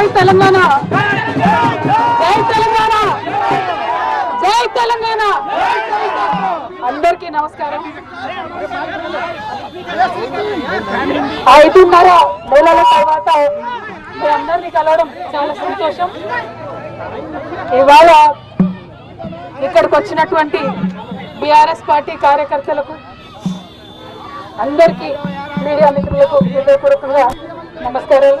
జై తెలంగాణ. జై తెలంగాణ. జై తెలంగాణ. అందరికీ నమస్కారం. ఐదున్నర నెలల తర్వాత మీ అందరినీ కలవడం చాలా సంతోషం. ఇవాళ ఇక్కడికి వచ్చినటువంటి బీఆర్ఎస్ పార్టీ కార్యకర్తలకు అందరికీ మీడియా మిత్రులకు హృదయపూర్వకంగా నమస్కారాలు.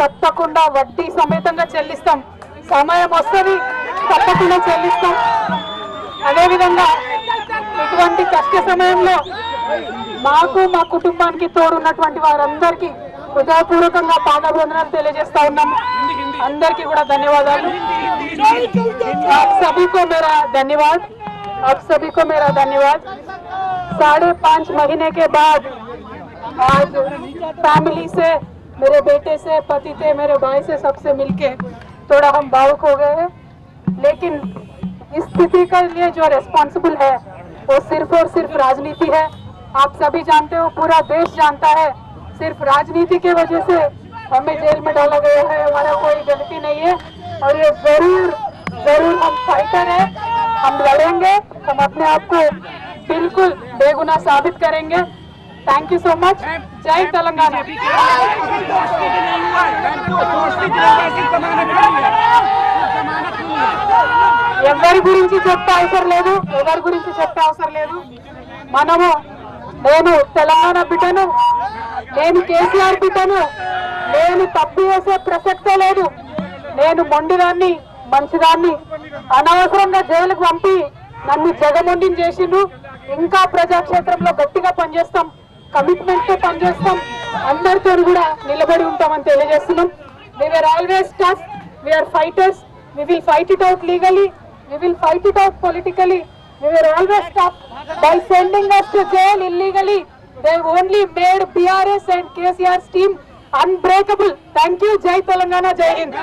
తప్పకుండా వడ్డీ సమేతంగా చెల్లిస్తాం సమయం వస్తుంది తప్పకుండా చెల్లిస్తాం అదేవిధంగా ఇటువంటి కష్ట సమయంలో మాకు మా కుటుంబానికి తోడున్నటువంటి వారందరికీ హృదయపూర్వకంగా పాదాభివందనాలు తెలియజేస్తా ఉన్నాం అందరికీ కూడా ధన్యవాదాలు आप सभी को मेरा धन्यवाद आप सभी को मेरा धन्यवाद साढ़े पाँच महीने के बाद आज फैमिली से मेरे बेटे से, पति से मेरे भाई से सबसे मिलके थोड़ा हम भावुक हो गए हैं। लेकिन इस स्थिति के लिए जो रेस्पॉन्सिबल है, वो सिर्फ़ और सिर्फ़ राजनीति है। आप सभी जानते हो, पूरा देश जानता है, सिर्फ़ राजनीति के वजह से हमें जेल में डाला गया है। हमारा कोई गलती नहीं है। और ये ज़रूर ज़रूर हम फाइटर है। हम लड़ेंगे, हम अपने आप को बिल्कुल बेगुना साबित करेंगे। థ్యాంక్ యూ సో మచ్ జై తెలంగాణ ఎవరి గురించి చెప్పే అవసరం లేదు? ఎవరి గురించి చెప్పే అవసరం లేదు? మనము నేను తెలంగాణ బిడ్డను నేను కేసీఆర్ బిడ్డను నేను తప్పు చేసే ప్రసక్తే లేదు. నేను మొండిదాన్ని మంచిదాన్ని అనవసరంగా జైలుకు పంపి నన్ను జగమొండిని చేసిండు ఇంకా ప్రజాక్షేత్రంలో గట్టిగా పనిచేస్తాం. కమిట్మెంట్తో పనిచేస్తాం. అందరితో కూడా నిలబడి ఉంటామని తెలియజేస్తున్నాం. We're always tough we're fighters we will fight it out legally we will fight it out politically we're always tough by sending us to jail illegally they only made BRS and KCR team unbreakable thank you జై తెలంగాణ జై హింద్